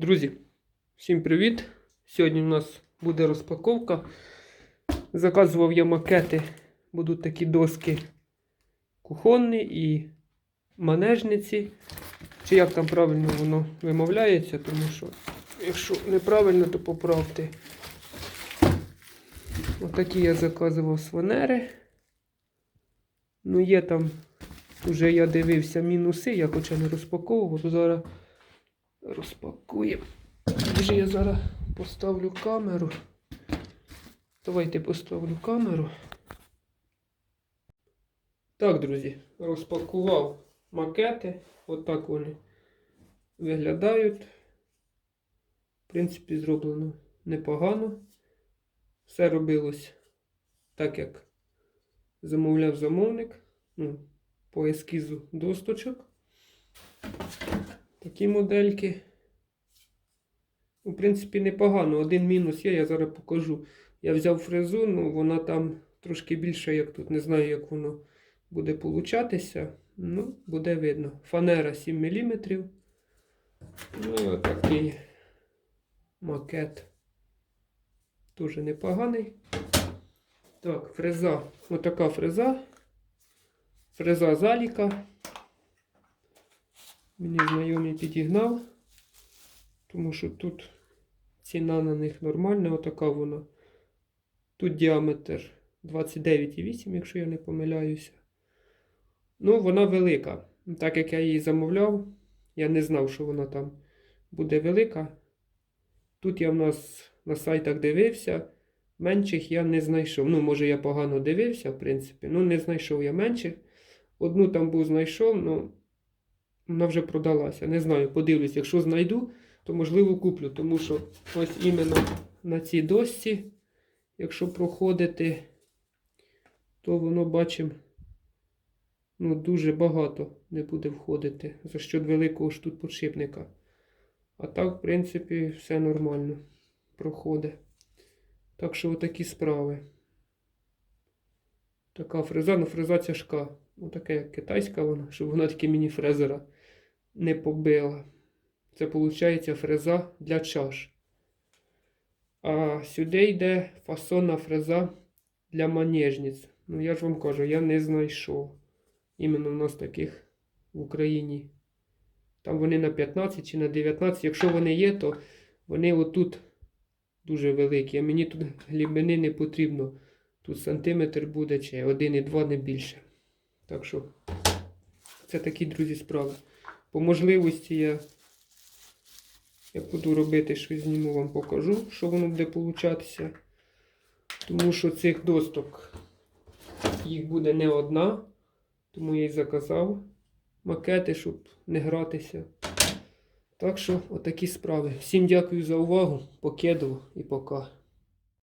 Друзі, всім привіт! Сьогодні у нас буде розпаковка. Заказував я макети, будуть такі доски кухонні і манежниці. Чи як там правильно воно вимовляється, тому що, якщо неправильно, то поправте. Отакі я заказував сванери. Ну, є там, вже я дивився мінуси, я хоча не розпаковував, то зараз розпакуємо. Вже я зараз поставлю камеру. Давайте поставлю камеру. Так, друзі, розпакував макети. Отак вони виглядають. В принципі, зроблено непогано. Все робилось так, як замовляв замовник. Ну, по ескізу досточок. Такі модельки. В принципі, непогано. Один мінус є, я зараз покажу. Я взяв фрезу, ну вона там трошки більша, як тут. Не знаю, як воно буде получатися. Ну, буде видно. Фанера 7 мм. Ну і отакий макет. Дуже непоганий. Так, фреза. Отака фреза. Фреза заліка. Мені знайомий підігнав, тому що тут ціна на них нормальна, отака вона. Тут діаметр 29,8, якщо я не помиляюся. Ну, вона велика. Так як я її замовляв, я не знав, що вона там буде велика. Тут я в нас на сайтах дивився. Менших я не знайшов. Ну, може, я погано дивився, в принципі. Ну, не знайшов я менших. Одну там був знайшов, ну вона вже продалася. Не знаю, подивлюсь, якщо знайду, то можливо куплю. Тому що ось іменно на цій дошці, якщо проходити, то воно бачимо, ну, дуже багато не буде входити за що великого ж тут подшипника. А так, в принципі, все нормально проходить. Так що отакі справи. Така фреза, ну фреза тяжка. Отака як китайська вона, щоб вона таки міні-фрезера не побила. Це виходить фреза для чаш. А сюди йде фасонна фреза для манежниць. Ну, я ж вам кажу, я не знайшов. Іменно в нас таких в Україні. Там вони на 15 чи на 19. Якщо вони є, то вони отут дуже великі. А мені тут глибини не потрібно. Тут сантиметр буде чи 1,2 не більше. Так що це такі, друзі, справи. По можливості я, я буду робити щось зніму, вам покажу, що воно буде получатися. Тому що цих досток їх буде не одна. Тому я і заказав макети, щоб не гратися. Так що, отакі справи. Всім дякую за увагу. Покедово і пока.